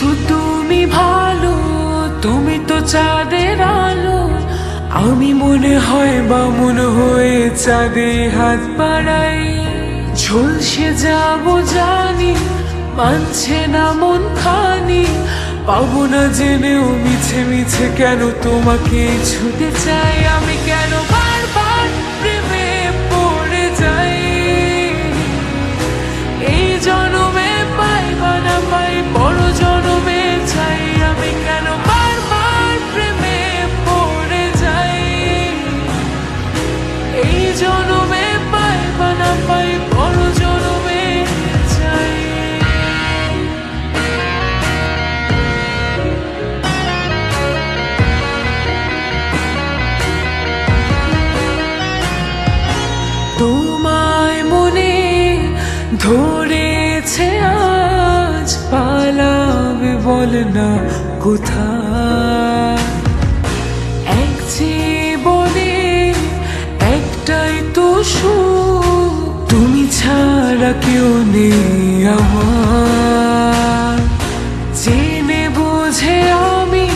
শুধু তুমি ভালো, তুমি তো চাঁদের আলো। আমি মনে হয় বামুন হয়ে চাঁদে হাত বাড়াই। ঝলসে যাব জানি, মানছে না মন খানি। পাবো না জেনেও মিছে মিছে কেন তোমাকে ছুতে চাই আমি? তোমায় মনে ধরেছে আজ পালাবে বল না কোথায়? এক জীবনে একটাই তো সুখ, তুমি ছাড়া কেউ নেই আমার। জেনে বুঝে আমি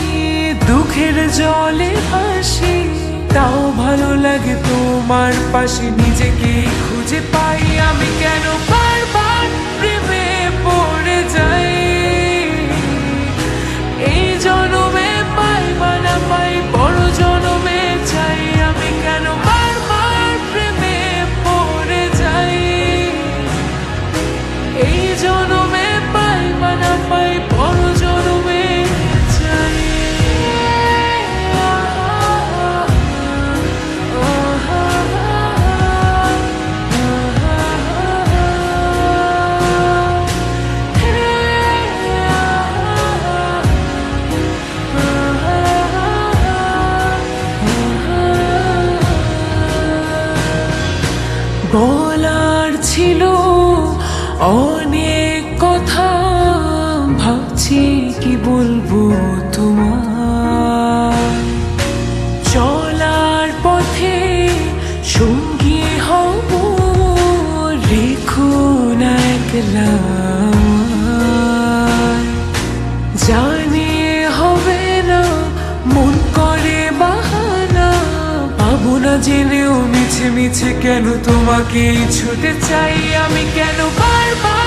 দুঃখের জলে ভাসি, তাও ভালো লাগে তোমার পাশে নিজেকে খুঁজে পাই। আমি কেন বারবার প্রেমে পড়ে যাই? এই জনমে পাই বা না পাই, বড় জনমে চাই। আমি কেন বারবার প্রেমে পড়ে যাই? এই বলব তোমার চলার পথে সঙ্গী হব, রেখো না হবে না, মন করে বাহানা। পাবো না জেনেও মিছে মিছে কেন তোমাকে ছুটে চাই, আমি কেন বারবার